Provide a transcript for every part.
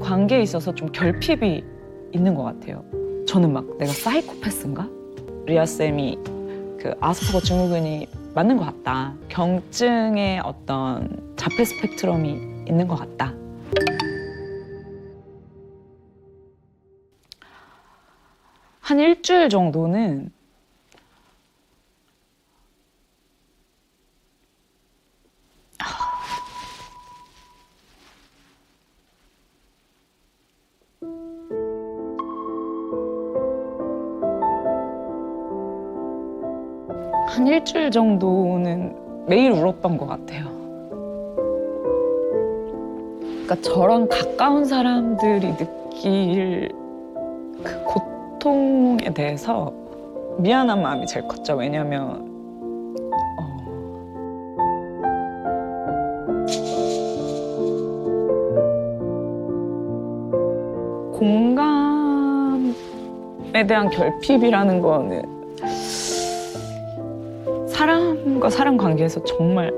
관계에 있어서 좀 결핍이 있는 것 같아요. 저는 막 내가 사이코패스인가? 리아 쌤이 그 아스퍼거 증후군이 맞는 것 같다. 경증의 어떤 자폐 스펙트럼이 있는 것 같다. 한 일주일 정도는 일주일 정도는 매일 울었던 것 같아요. 그러니까 저랑 가까운 사람들이 느낄 그 고통에 대해서 미안한 마음이 제일 컸죠. 왜냐면 어, 공감에 대한 결핍이라는 거는 사람과 사람 관계에서 정말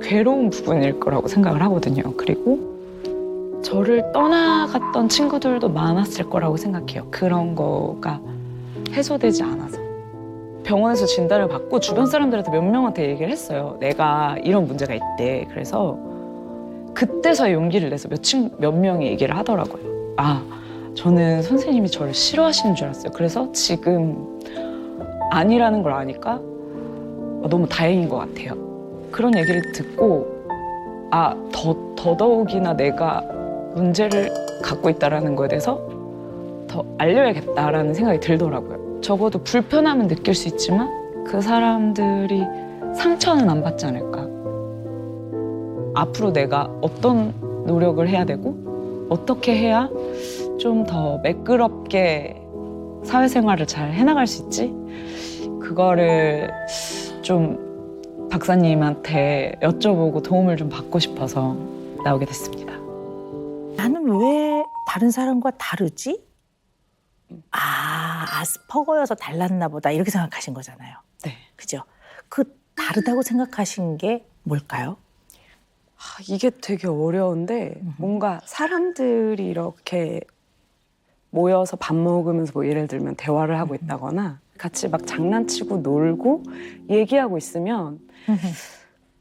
괴로운 부분일 거라고 생각을 하거든요. 그리고 저를 떠나갔던 친구들도 많았을 거라고 생각해요. 그런 거가 해소되지 않아서. 병원에서 진단을 받고 주변 사람들한테 몇 명한테 얘기를 했어요. 내가 이런 문제가 있대. 그래서 그때서 용기를 내서 몇, 친, 몇 명이 얘기를 하더라고요. 아, 저는 선생님이 저를 싫어하시는 줄 알았어요. 그래서 지금 아니라는 걸 아니까 너무 다행인 것 같아요. 그런 얘기를 듣고 아, 더, 더더욱이나 내가 문제를 갖고 있다라는 거에 대해서 더 알려야겠다라는 생각이 들더라고요. 적어도 불편함은 느낄 수 있지만 그 사람들이 상처는 안 받지 않을까. 앞으로 내가 어떤 노력을 해야 되고 어떻게 해야 좀 더 매끄럽게 사회생활을 잘 해나갈 수 있지? 그거를 좀 박사님한테 여쭤보고 도움을 좀 받고 싶어서 나오게 됐습니다. 나는 왜 다른 사람과 다르지? 아, 아스퍼거여서 달랐나 보다. 이렇게 생각하신 거잖아요. 네. 그죠? 그 다르다고 생각하신 게 뭘까요? 아, 이게 되게 어려운데 음흠. 뭔가 사람들이 이렇게 모여서 밥 먹으면서 뭐 예를 들면 대화를 하고 있다거나 같이 막 장난치고 놀고 얘기하고 있으면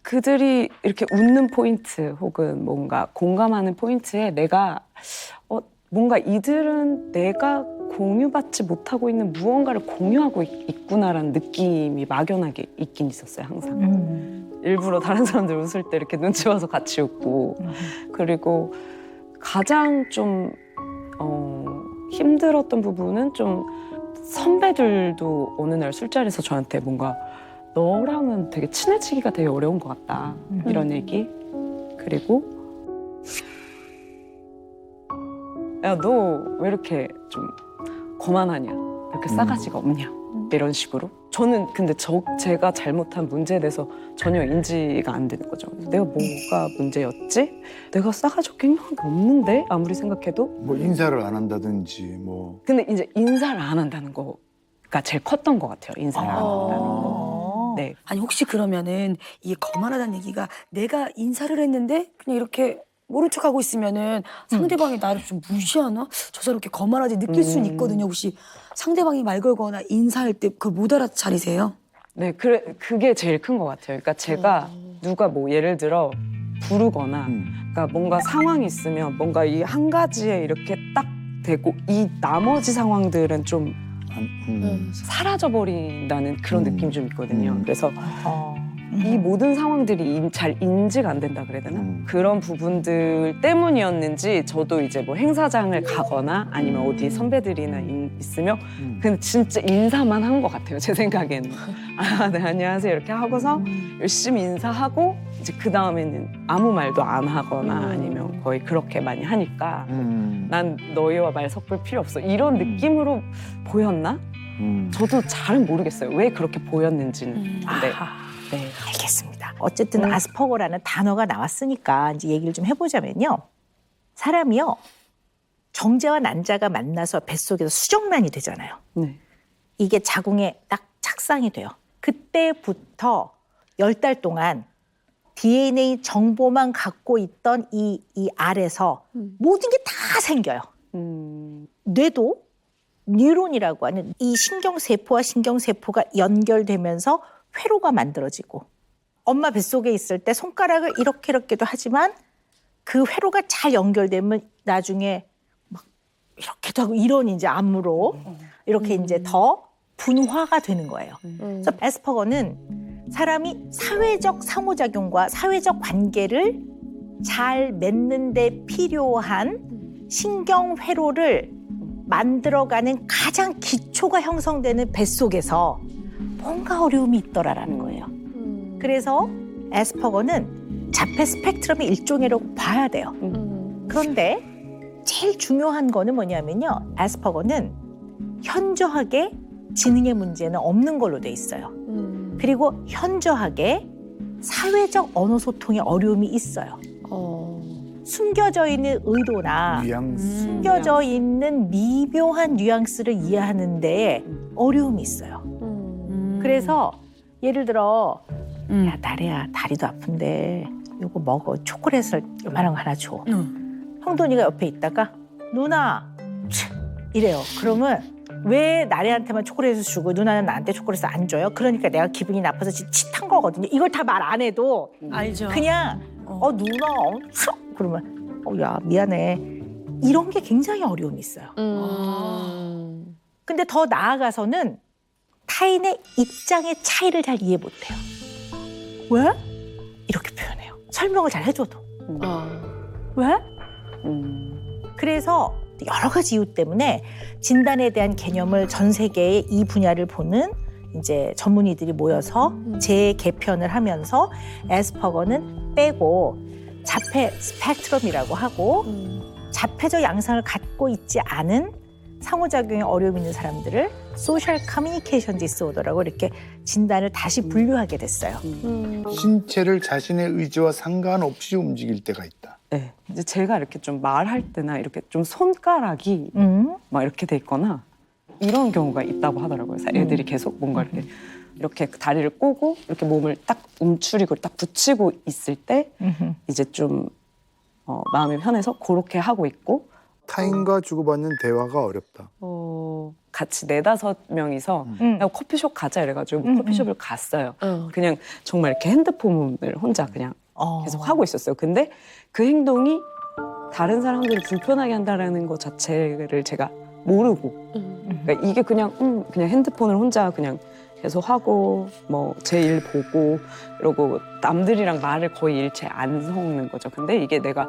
그들이 이렇게 웃는 포인트 혹은 뭔가 공감하는 포인트에 내가 어, 뭔가 이들은 내가 공유받지 못하고 있는 무언가를 공유하고 있- 있구나라는 느낌이 막연하게 있긴 있었어요 항상. 음. 일부러 다른 사람들 웃을 때 이렇게 눈치 봐서 같이 웃고 그리고 가장 좀 어, 힘들었던 부분은 좀 선배들도 어느 날 술자리에서 저한테 뭔가 너랑은 되게 친해지기가 되게 어려운 것 같다 음. 이런 얘기 그리고 야 너 왜 이렇게 좀 거만하냐 이렇게 음. 싸가지가 없냐 이런 식으로? 저는 근데 저 제가 잘못한 문제에 대해서 전혀 인지가 안 되는 거죠. 그래서 내가 뭐가 문제였지? 내가 싸가지 없게 행동한 게 없는데? 아무리 생각해도? 뭐 인사를 안 한다든지 뭐. 근데 이제 인사를 안 한다는 거가 제일 컸던 것 같아요 인사를 안 한다는 거. 어. 네. 아니 혹시 그러면은 이게 거만하다는 얘기가 내가 인사를 했는데 그냥 이렇게 모른 척하고 있으면은 상대방이 나를 좀 무시하나? 저 사람 이렇게 거만하지 느낄 수는 음. 있거든요. 혹시 상대방이 말 걸거나 인사할 때 그걸 못 알아차리세요? 네, 그래, 그게 제일 큰 것 같아요. 그러니까 제가 누가 뭐 예를 들어 부르거나, 음. 그러니까 뭔가 상황이 있으면 뭔가 이 한 가지에 이렇게 딱 되고 이 나머지 상황들은 좀 안- 음. 사라져 버린다는 그런 음. 느낌이 좀 있거든요. 음. 그래서 어. 이 모든 상황들이 인- 잘 인지가 안 된다 그래야 되나? 음. 그런 부분들 때문이었는지 저도 이제 뭐 행사장을 가거나 아니면 어디 선배들이나 인- 있으면 음. 근데 진짜 인사만 한 것 같아요 제 생각에는 아 네 안녕하세요 이렇게 하고서 열심히 인사하고 이제 그 다음에는 아무 말도 안 하거나 아니면 거의 그렇게 많이 하니까 음. 난 너희와 말 섞을 필요 없어 이런 음. 느낌으로 보였나? 음. 저도 잘은 모르겠어요 왜 그렇게 보였는지는 근데 아하. 네. 알겠습니다. 어쨌든 음. 아스퍼거라는 단어가 나왔으니까 이제 얘기를 좀 해보자면요. 사람이요. 정자와 난자가 만나서 뱃속에서 수정란이 되잖아요. 네. 이게 자궁에 딱 착상이 돼요. 그때부터 열 달 동안 DNA 정보만 갖고 있던 이, 이 알에서 모든 게 다 생겨요. 음. 뇌도 뉴론이라고 하는 이 신경세포와 신경세포가 연결되면서 회로가 만들어지고 엄마 뱃속에 있을 때 손가락을 이렇게 이렇게도 하지만 그 회로가 잘 연결되면 나중에 막 이렇게도 하고 이런 이제 암으로 이렇게 이제 더 분화가 되는 거예요. 그래서 에스퍼거는 사람이 사회적 상호작용과 사회적 관계를 잘 맺는 데 필요한 신경 회로를 만들어가는 가장 기초가 형성되는 뱃속에서 뭔가 어려움이 있더라라는 거예요. 그래서 에스퍼거는 자폐 스펙트럼의 일종이라고 봐야 돼요. 그런데 제일 중요한 거는 뭐냐면요. 에스퍼거는 현저하게 지능의 문제는 없는 걸로 돼 있어요. 그리고 현저하게 사회적 언어 소통에 어려움이 있어요. 숨겨져 있는 의도나 뉘앙스. 숨겨져 있는 미묘한 뉘앙스를 이해하는 데에 어려움이 있어요. 그래서 예를 들어 음. 야 나래야 다리도 아픈데 요거 먹어 초콜릿을 요만한 거 하나 줘. 응. 형돈이가 옆에 있다가 누나 치, 이래요. 그러면 왜 나래한테만 초콜릿을 주고 누나는 나한테 초콜릿을 안 줘요? 그러니까 내가 기분이 나빠서 지- 칫한 거거든요. 이걸 다 말 안 해도 알죠. 그냥 어. 어 누나 엄청 그러면 어야 미안해 이런 게 굉장히 어려움이 있어요. 근데 더 나아가서는 타인의 입장의 차이를 잘 이해 못해요. 왜? 이렇게 표현해요. 설명을 잘 해줘도 왜? 음. 그래서 여러 가지 이유 때문에 진단에 대한 개념을 전 세계의 이 분야를 보는 이제 전문의들이 모여서 재개편을 하면서 에스퍼거는 빼고 자폐 스펙트럼이라고 하고 자폐적 양상을 갖고 있지 않은 상호작용에 어려움이 있는 사람들을 소셜 커뮤니케이션 디스오더라고 이렇게 진단을 다시 분류하게 됐어요. 신체를 자신의 의지와 상관없이 움직일 때가 있다. 네. 이제 제가 이렇게 좀 말할 때나 이렇게 좀 손가락이 음. 막 이렇게 돼 있거나 이런 경우가 있다고 하더라고요. 그래서 애들이 계속 뭔가 이렇게 이렇게 다리를 꼬고 이렇게 몸을 딱 움츠리고 딱 붙이고 있을 때. 이제 좀 어, 마음이 편해서 그렇게 하고 있고 타인과 주고받는 대화가 어렵다. 어, 같이 네다섯 명이서 음. 야, 커피숍 가자 이래가지고 음, 커피숍을 갔어요. 그냥 정말 이렇게 핸드폰을 혼자 그냥 어. 계속 하고 있었어요. 근데 그 행동이 다른 사람들을 불편하게 한다라는 것 자체를 제가 모르고 그러니까 이게 그냥 음, 그냥 핸드폰을 혼자 그냥 계속 하고 뭐 제 일 보고 이러고 남들이랑 말을 거의 일체 안 섞는 거죠. 근데 이게 내가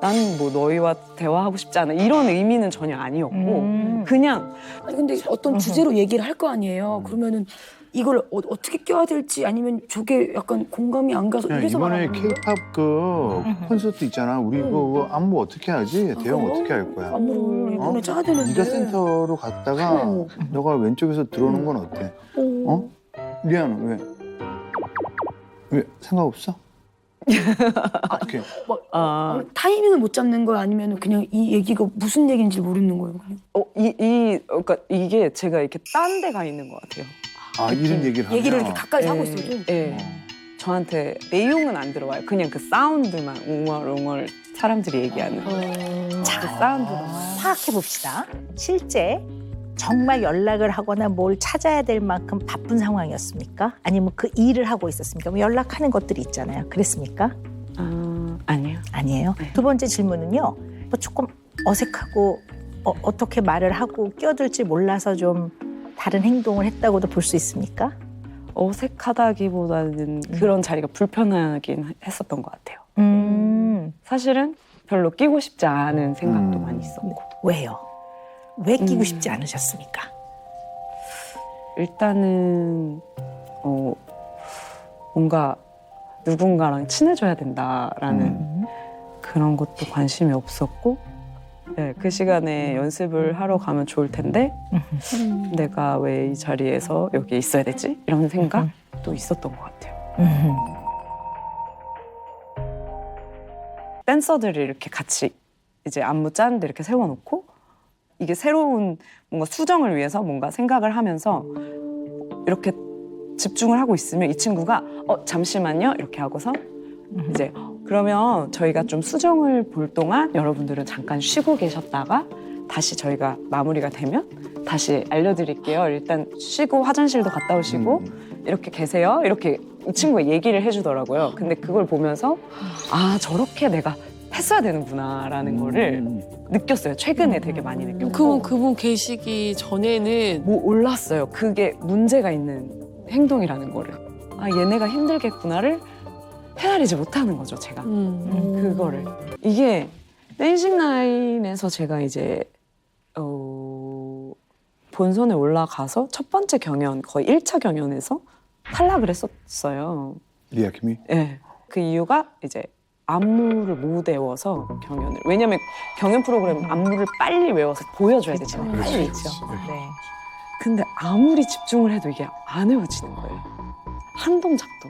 난 뭐 너희와 대화하고 싶지 않아 이런 의미는 전혀 아니었고 음. 그냥 아니 근데 어떤 주제로 얘기를 할 거 아니에요. 그러면은 이걸 어, 어떻게 껴야 될지 아니면 저게 약간 공감이 안 가서 야, 이래서 이번에 말하는 거예요? 케이팝 그 콘서트 있잖아. 우리 그거 안무 어떻게 하지? 대응 어떻게 할 거야? 안무를 이번에 어? 짜야 되는데. 네가 센터로 갔다가 어. 너가 왼쪽에서 들어오는 건 어때? 어? 어? 리아는 왜? 왜 생각 없어? 어떻게? 아, 아니, 타이밍을 못 잡는 거야 아니면 그냥 이 얘기가 무슨 얘기인지 모르는 거예요. 그냥. 어, 이, 이, 그러니까 이게 제가 이렇게 딴 데 가 있는 것 같아요. 아 이런 얘기를 하면 얘기를 이렇게 가까이 하고 예, 있어요. 좀. 예. 저한테 내용은 안 들어와요. 그냥 그 사운드만 웅얼웅얼 사람들이 얘기하는 그 사운드만. 파악해 봅시다. 실제 정말 연락을 하거나 뭘 찾아야 될 만큼 바쁜 상황이었습니까? 아니면 그 일을 하고 있었습니까? 뭐 연락하는 것들이 있잖아요. 그랬습니까? 아, 아니요. 아니에요. 네. 두 번째 질문은요. 뭐 조금 어색하고 어, 어떻게 말을 하고 끼어들지 몰라서 좀 다른 행동을 했다고도 볼 수 있습니까? 어색하다기보다는 그런 자리가 불편하긴 했었던 것 같아요. 음, 사실은 별로 끼고 싶지 않은 생각도 음. 많이 있었고. 왜요? 왜 끼고 음. 싶지 않으셨습니까? 일단은 어 뭔가 누군가랑 친해져야 된다라는 음. 그런 것도 관심이 없었고 네, 그 시간에 연습을 하러 가면 좋을 텐데 내가 왜 이 자리에서 여기 있어야 되지? 이런 생각도 있었던 것 같아요. 음. 댄서들이 이렇게 같이 이제 안무 짜는데 이렇게 세워놓고 이게 새로운 뭔가 수정을 위해서 뭔가 생각을 하면서 이렇게 집중을 하고 있으면 이 친구가 어 잠시만요 이렇게 하고서 음. 이제 그러면 저희가 좀 수정을 볼 동안 여러분들은 잠깐 쉬고 계셨다가 다시 저희가 마무리가 되면 다시 알려드릴게요. 일단 쉬고 화장실도 갔다 오시고 음. 이렇게 계세요. 이렇게 이 친구가 얘기를 해주더라고요. 근데 그걸 보면서 아 저렇게 내가 했어야 되는구나라는 거를 음. 느꼈어요. 최근에 되게 많이 느꼈고. 그분 그분 계시기 전에는 뭐 올랐어요. 그게 문제가 있는 행동이라는 거를. 아 얘네가 힘들겠구나를 헤아리지 못하는 거죠. 제가 음. 그거를 이게 댄싱 라인에서 제가 이제 어, 본선에 올라가서 첫 번째 경연 거의 1차 경연에서 탈락을 했었어요. 리아킴이 예. 그 이유가 이제 안무를 못 외워서 경연을 왜냐면 경연 프로그램 안무를 빨리 외워서 보여줘야 되잖아요. 그렇죠. 빨리. 있죠. 네. 근데 아무리 집중을 해도 이게 안 외워지는 거예요. 한 동작도.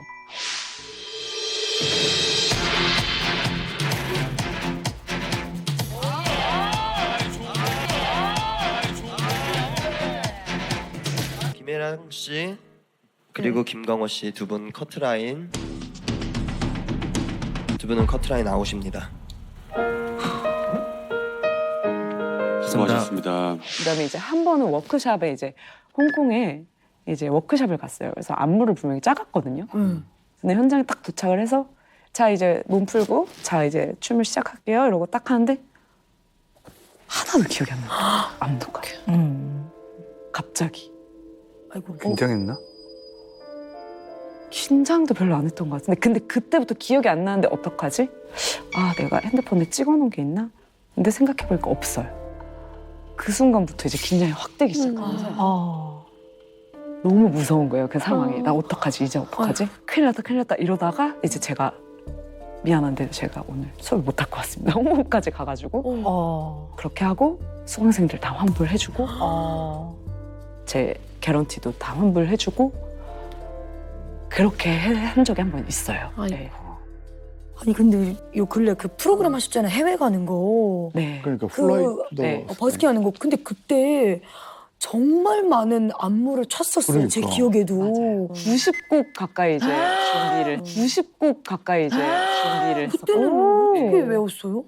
김혜랑 씨 그리고 김광호 씨 두 분 커트라인 두 분은 커트라인 아웃입니다. 수고하셨습니다. 그다음에 이제 한 번은 워크샵에 이제 홍콩에 이제 워크샵을 갔어요. 그래서 안무를 분명히 짜갔거든요. 음. 근데 현장에 딱 도착을 해서 자 이제 몸 풀고 자 이제 춤을 시작할게요. 이러고 딱 하는데 하나도 기억이 안 나요. 안무가 음. 갑자기 아이고. 어, 긴장했나? 긴장도 별로 안 했던 것 같은데 근데 그때부터 기억이 안 나는데 어떡하지? 아 내가 핸드폰에 찍어놓은 게 있나? 근데 생각해보니까 없어요. 그 순간부터 이제 긴장이 확 되기 시작하면서 어. 너무 무서운 거예요 그 상황이 어. 나 어떡하지 이제 어떡하지 큰일 났다 큰일 났다 이러다가 이제 제가 미안한데 제가 오늘 수업 못할 것 같습니다 홍보까지 가가지고 어. 그렇게 하고 수강생들 다 환불 해주고 어. 제 개런티도 다 환불 해주고 그렇게 해- 한 적이 한 번 있어요 아이고. 네. 아니 근데 요 근래 그 프로그램 하셨잖아요. 해외 가는 거. 네. 그러니까 그- 플라이도 네. 어, 버스킹 하는 거. 근데 그때 정말 많은 안무를 쳤었어요. 제 그러니까. 기억에도. 맞아요. 90곡 가까이 이제 준비를 90곡 가까이 이제 준비를 그때는 했었고 어떻게 네. 외웠어요?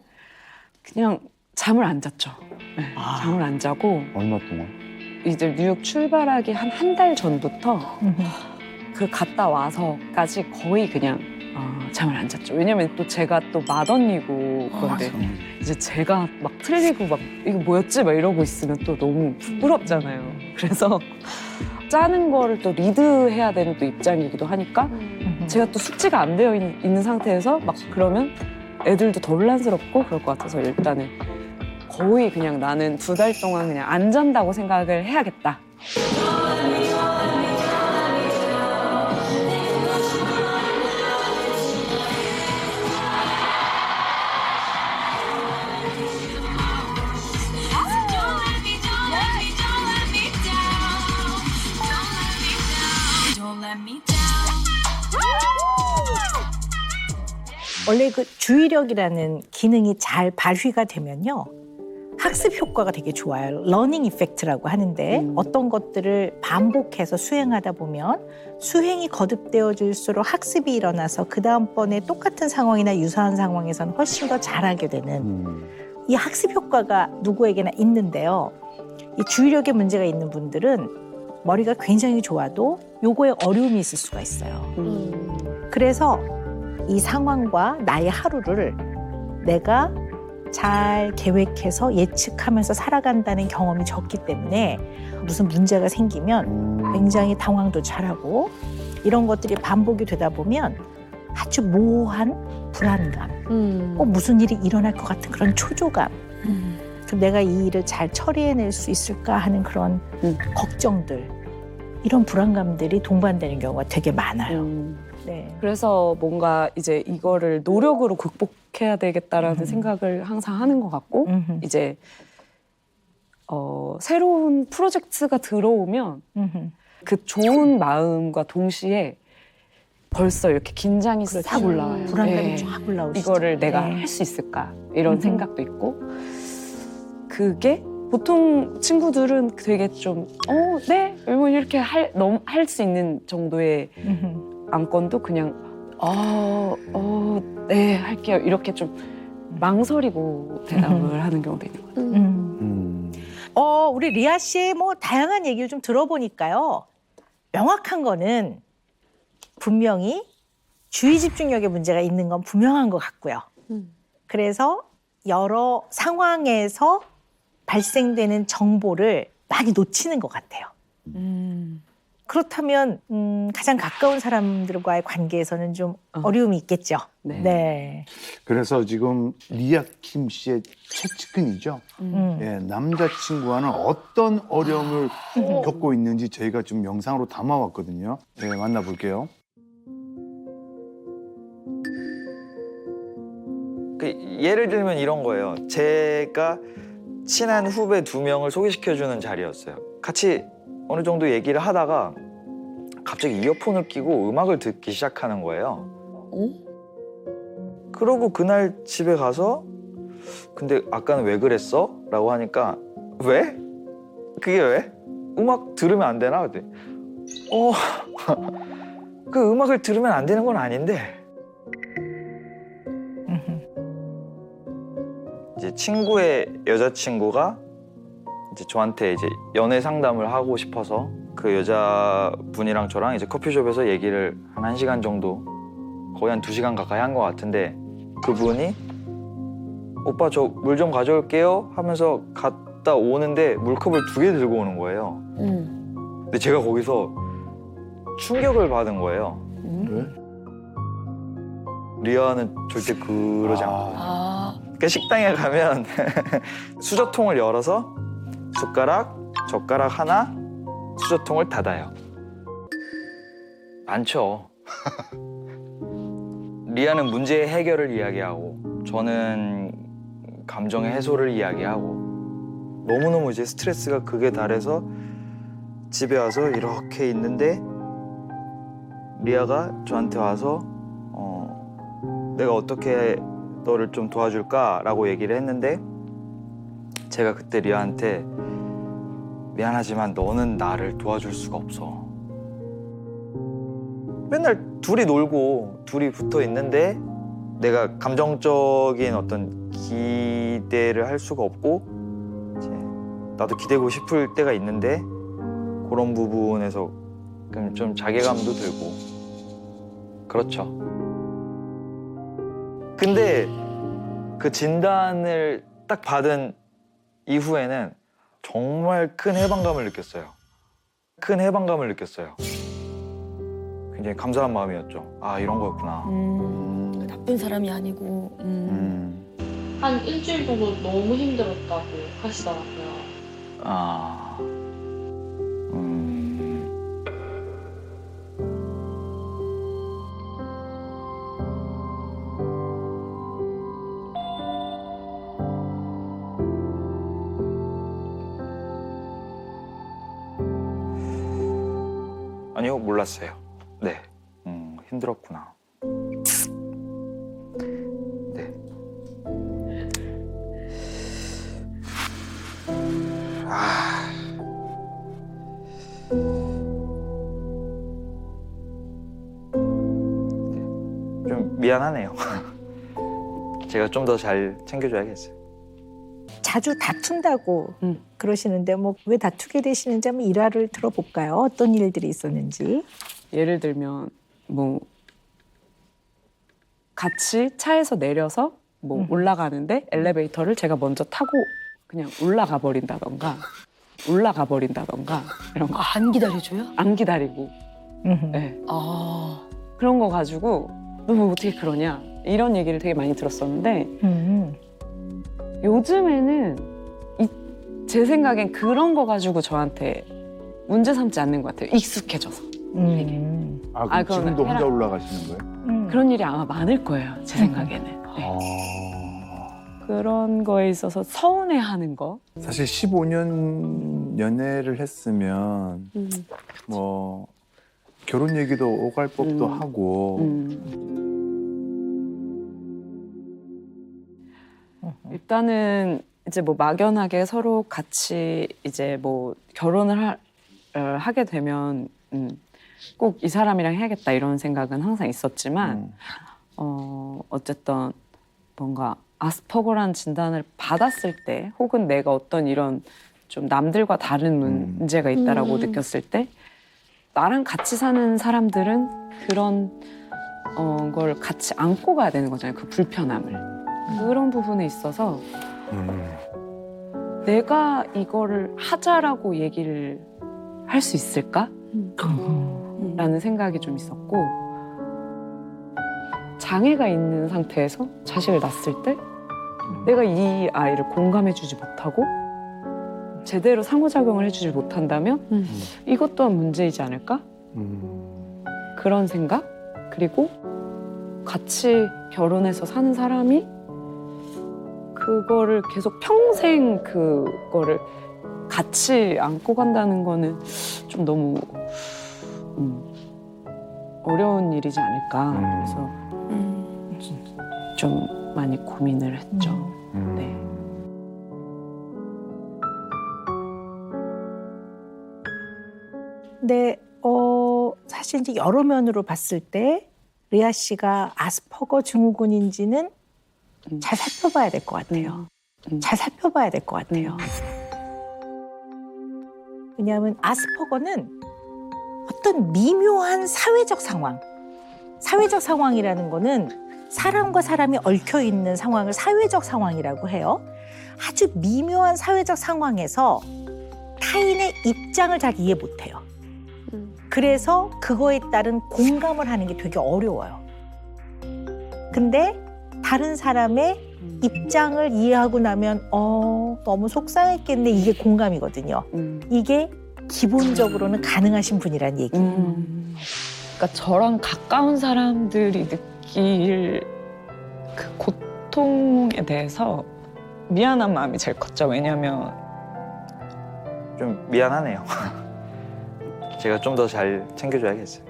그냥 잠을 안 잤죠 네. 아. 잠을 안 자고 얼마 동안? 이제 뉴욕 출발하기 한 한 달 전부터 음. 그 갔다 와서까지 거의 그냥 어, 잠을 안 잤죠. 왜냐면 또 제가 또 맏언니고 그런데 이제 제가 막 틀리고 막 이거 뭐였지 막 이러고 있으면 또 너무 부끄럽잖아요. 그래서 짜는 거를 또 리드해야 되는 또 입장이기도 하니까 음. 제가 또 숙지가 안 되어 있, 있는 상태에서 막 그러면 애들도 더 혼란스럽고 그럴 것 같아서 일단은 거의 그냥 나는 두 달 동안 그냥 안 잔다고 생각을 해야겠다. 원래 그 주의력이라는 기능이 잘 발휘가 되면요. 학습 효과가 되게 좋아요. 러닝 이펙트라고 하는데 음. 어떤 것들을 반복해서 수행하다 보면 수행이 거듭되어질수록 학습이 일어나서 그 다음번에 똑같은 상황이나 유사한 상황에서는 훨씬 더 잘하게 되는 음. 이 학습 효과가 누구에게나 있는데요. 이 주의력에 문제가 있는 분들은 머리가 굉장히 좋아도 요거에 어려움이 있을 수가 있어요. 음. 그래서 이 상황과 나의 하루를 내가 잘 계획해서 예측하면서 살아간다는 경험이 적기 때문에 무슨 문제가 생기면 음. 굉장히 당황도 잘하고 이런 것들이 반복이 되다 보면 아주 모호한 불안감, 음. 꼭 무슨 일이 일어날 것 같은 그런 초조감, 음. 그럼 내가 이 일을 잘 처리해낼 수 있을까 하는 그런 음. 걱정들, 이런 불안감들이 동반되는 경우가 되게 많아요. 음. 네. 그래서 뭔가 이제 이거를 노력으로 극복해야 되겠다라는 음. 생각을 항상 하는 것 같고 음흠, 이제 어, 새로운 프로젝트가 들어오면 음흠. 그 좋은 마음과 동시에 벌써 이렇게 긴장이 싹 그렇죠. 올라와요. 불안감이 네. 쫙 올라오시죠. 이거를 내가 네. 할수 있을까 이런 음흠. 생각도 있고 그게 보통 친구들은 되게 좀 어, 네, 뭐 이렇게 할 너무 할수 있는 정도의. 안건도 그냥 어, 어, 네, 할게요. 이렇게 좀 망설이고 대답을 하는 경우도 있는 것 같아요. 음. 음. 어, 우리 리아 씨의 뭐 다양한 얘기를 좀 들어보니까요. 명확한 거는 분명히 주의 집중력에 문제가 있는 건 분명한 것 같고요. 음. 그래서 여러 상황에서 발생되는 정보를 많이 놓치는 것 같아요. 음. 그렇다면 음, 가장 가까운 사람들과의 관계에서는 좀 어. 어려움이 있겠죠. 네. 네. 그래서 지금 리아 킴 씨의 최측근이죠. 음. 예, 남자친구와는 어떤 어려움을 겪고 있는지 저희가 좀 영상으로 담아왔거든요. 네, 만나볼게요. 그 예를 들면 이런 거예요. 제가 친한 후배 두 명을 소개시켜주는 자리였어요. 같이 어느 정도 얘기를 하다가 갑자기 이어폰을 끼고 음악을 듣기 시작하는 거예요. 그러고 그날 집에 가서 근데 아까는 왜 그랬어? 라고 하니까 왜? 그게 왜? 음악 들으면 안 되나? 그때 어, 그 음악을 들으면 안 되는 건 아닌데 친구의 여자친구가 이제 저한테 이제 연애 상담을 하고 싶어서 그 여자분이랑 저랑 이제 커피숍에서 얘기를 한 1시간 정도 거의 한 2시간 가까이 한 것 같은데 그분이 오빠 저 물 좀 가져올게요 하면서 갔다 오는데 물컵을 두 개 들고 오는 거예요. 음. 근데 제가 거기서 충격을 받은 거예요. 왜? 리아는 절대 그러지 않고 아. 그 식당에 가면 수저통을 열어서 숟가락, 젓가락 하나, 수저통을 닫아요. 많죠. 리아는 문제의 해결을 이야기하고 저는 감정의 해소를 이야기하고 너무너무 이제 스트레스가 극에 달해서 집에 와서 이렇게 있는데 리아가 저한테 와서 어, 내가 어떻게 너를 좀 도와줄까라고 얘기를 했는데 제가 그때 리아한테 미안하지만 너는 나를 도와줄 수가 없어. 맨날 둘이 놀고 둘이 붙어 있는데 내가 감정적인 어떤 기대를 할 수가 없고 이제 나도 기대고 싶을 때가 있는데 그런 부분에서 좀 자괴감도 들고 그렇죠. 근데 그 진단을 딱 받은 이후에는 정말 큰 해방감을 느꼈어요. 큰 해방감을 느꼈어요. 굉장히 감사한 마음이었죠. 아 이런 거였구나. 음, 나쁜 사람이 아니고. 음. 음. 한 일주일 정도 너무 힘들었다고 하시더라고요. 아, 음, 몰랐어요. 네, 음, 힘들었구나. 네. 아. 좀 미안하네요. 제가 좀 더 잘 챙겨줘야겠어요. 자주 다툰다고 음. 그러시는데 뭐 왜 다투게 되시는지 한번 일화를 들어볼까요? 어떤 일들이 있었는지. 예를 들면 뭐 같이 차에서 내려서 뭐 음. 올라가는데 엘리베이터를 제가 먼저 타고 그냥 올라가 버린다던가 올라가 버린다던가 이런 거 아, 안 기다려줘요? 안 기다리고 음흠. 네. 아. 그런 거 가지고 너뭐 어떻게 그러냐 이런 얘기를 되게 많이 들었었는데 음. 요즘에는 이, 제 생각엔 그런 거 가지고 저한테 문제 삼지 않는 것 같아요 익숙해져서 음. 아, 그럼 아, 그거는 지금도 혼자 해라. 올라가시는 거예요? 음. 그런 일이 아마 많을 거예요 제 생각에는 네. 아. 그런 거에 있어서 서운해하는 거 사실 15년 연애를 했으면 음. 뭐 결혼 얘기도 오갈 법도 음. 하고 음. 일단은 이제 뭐 막연하게 서로 같이 이제 뭐 결혼을 하, 어, 하게 되면 음, 꼭 이 사람이랑 해야겠다 이런 생각은 항상 있었지만 음. 어, 어쨌든 뭔가 아스퍼거란 진단을 받았을 때 혹은 내가 어떤 이런 좀 남들과 다른 문- 문제가 있다라고 음. 느꼈을 때 나랑 같이 사는 사람들은 그런 어, 걸 같이 안고 가야 되는 거잖아요. 그 불편함을. 그런 부분에 있어서 음. 내가 이거를 하자라고 얘기를 할 수 있을까? 라는 생각이 좀 있었고 장애가 있는 상태에서 자식을 낳았을 때 내가 이 아이를 공감해주지 못하고 제대로 상호작용을 해주지 못한다면 음. 이것 또한 문제이지 않을까? 음. 그런 생각? 그리고 같이 결혼해서 사는 사람이 그거를 계속 평생 그거를 같이 안고 간다는 거는 좀 너무 음, 어려운 일이지 않을까. 음. 그래서 음. 좀 많이 고민을 했죠. 음. 네. 근데 어 사실 이제 여러 면으로 봤을 때 리아 씨가 아스퍼거 증후군인지는 음. 잘 살펴봐야 될 것 같아요. 음. 잘 살펴봐야 될 것 같아요. 음. 왜냐하면 아스퍼거는 어떤 미묘한 사회적 상황, 사회적 상황이라는 거는 사람과 사람이 얽혀 있는 상황을 사회적 상황이라고 해요. 아주 미묘한 사회적 상황에서 타인의 입장을 잘 이해 못해요. 그래서 그거에 따른 공감을 하는 게 되게 어려워요. 근데 다른 사람의 입장을 이해하고 나면 어 너무 속상했겠네 이게 공감이거든요. 음. 이게 기본적으로는 가능하신 분이란 얘기. 음. 그러니까 저랑 가까운 사람들이 느낄 그 고통에 대해서 미안한 마음이 제일 컸죠. 왜냐면 좀 미안하네요. 제가 좀 더 잘 챙겨줘야겠어요.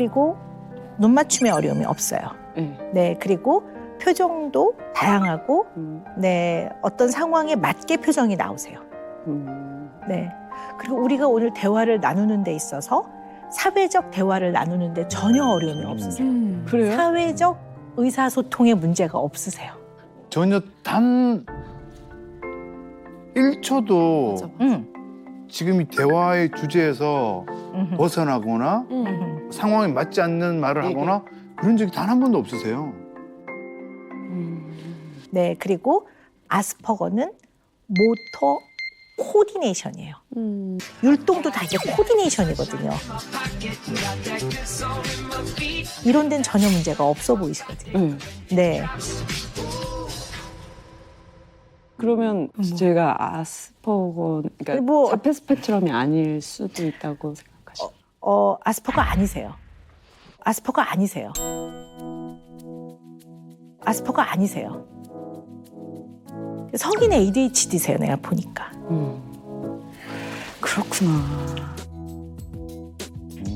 그리고 눈 맞춤의 어려움이 없어요. 네. 네, 그리고 표정도 다양하고 음. 네 어떤 상황에 맞게 표정이 나오세요. 음. 네. 그리고 우리가 오늘 대화를 나누는 데 있어서 사회적 대화를 나누는데 전혀 어려움이 없으세요. 음. 그래요? 사회적 의사소통에 문제가 없으세요. 전혀 단 1초도 맞아. 음. 지금 이 대화의 주제에서. 벗어나거나 음. 상황에 맞지 않는 말을 얘기. 하거나 그런 적이 단 한 번도 없으세요. 네, 그리고 아스퍼거는 모터 코디네이션이에요. 음. 율동도 다 이게 코디네이션이거든요. 이런 데는 전혀 문제가 없어 보이시거든요. 네. 네. 그러면 제가 아스퍼거 그러니까 뭐- 자폐 스펙트럼이 아닐 수도 있다고 생각하시죠? 어, 아스퍼거 아니세요. 아스퍼거 아니세요. 아스퍼거 아니세요. 성인 ADHD세요, 내가 보니까. 음. 그렇구나.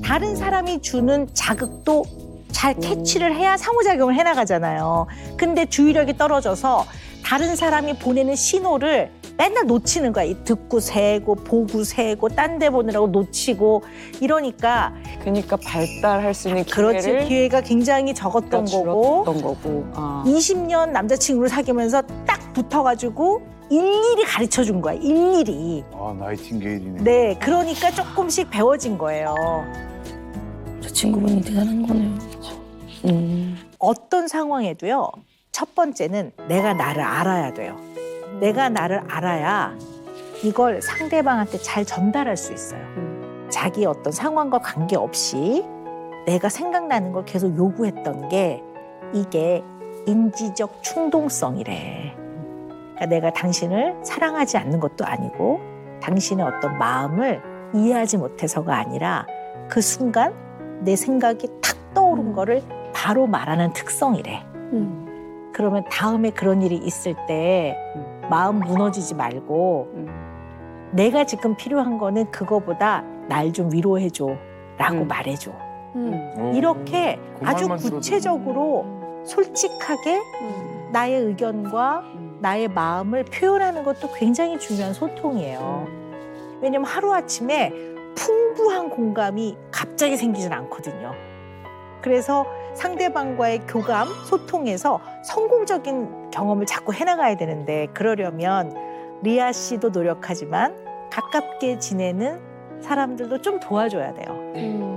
다른 사람이 주는 자극도 잘 캐치를 해야 상호작용을 해나가잖아요. 근데 주의력이 떨어져서 다른 사람이 보내는 신호를 맨날 놓치는 거야. 이 듣고 세고 보고 세고 딴 데 보느라고 놓치고 이러니까 그러니까 발달할 수 있는 그렇지 기회를 기회가 굉장히 적었던 거고 거고. 아. 20년 남자친구를 사귀면서 딱 붙어가지고 일일이 가르쳐 준 거야. 일일이. 아 나이팅게일이네. 네, 그러니까 조금씩 배워진 거예요. 저 친구분이 대단한 거네요. 음. 어떤 상황에도요. 첫 번째는 내가 나를 알아야 돼요. 내가 나를 알아야 이걸 상대방한테 잘 전달할 수 있어요. 자기 어떤 상황과 관계없이 내가 생각나는 걸 계속 요구했던 게 이게 인지적 충동성이래. 그러니까 내가 당신을 사랑하지 않는 것도 아니고 당신의 어떤 마음을 이해하지 못해서가 아니라 그 순간 내 생각이 탁 떠오른 거를 바로 말하는 특성이래. 음. 그러면 다음에 그런 일이 있을 때 마음 무너지지 말고 음. 내가 지금 필요한 거는 그거보다 날 좀 위로해 줘 라고 음. 말해 줘. 음. 이렇게 그 아주 말만 들어도- 구체적으로 솔직하게 음. 나의 의견과 나의 마음을 표현하는 것도 굉장히 중요한 소통이에요. 왜냐면 하루아침에 풍부한 공감이 갑자기 생기진 않거든요. 그래서 상대방과의 교감, 소통에서 성공적인 경험을 자꾸 해나가야 되는데 그러려면 리아 씨도 노력하지만 가깝게 지내는 사람들도 좀 도와줘야 돼요. 음.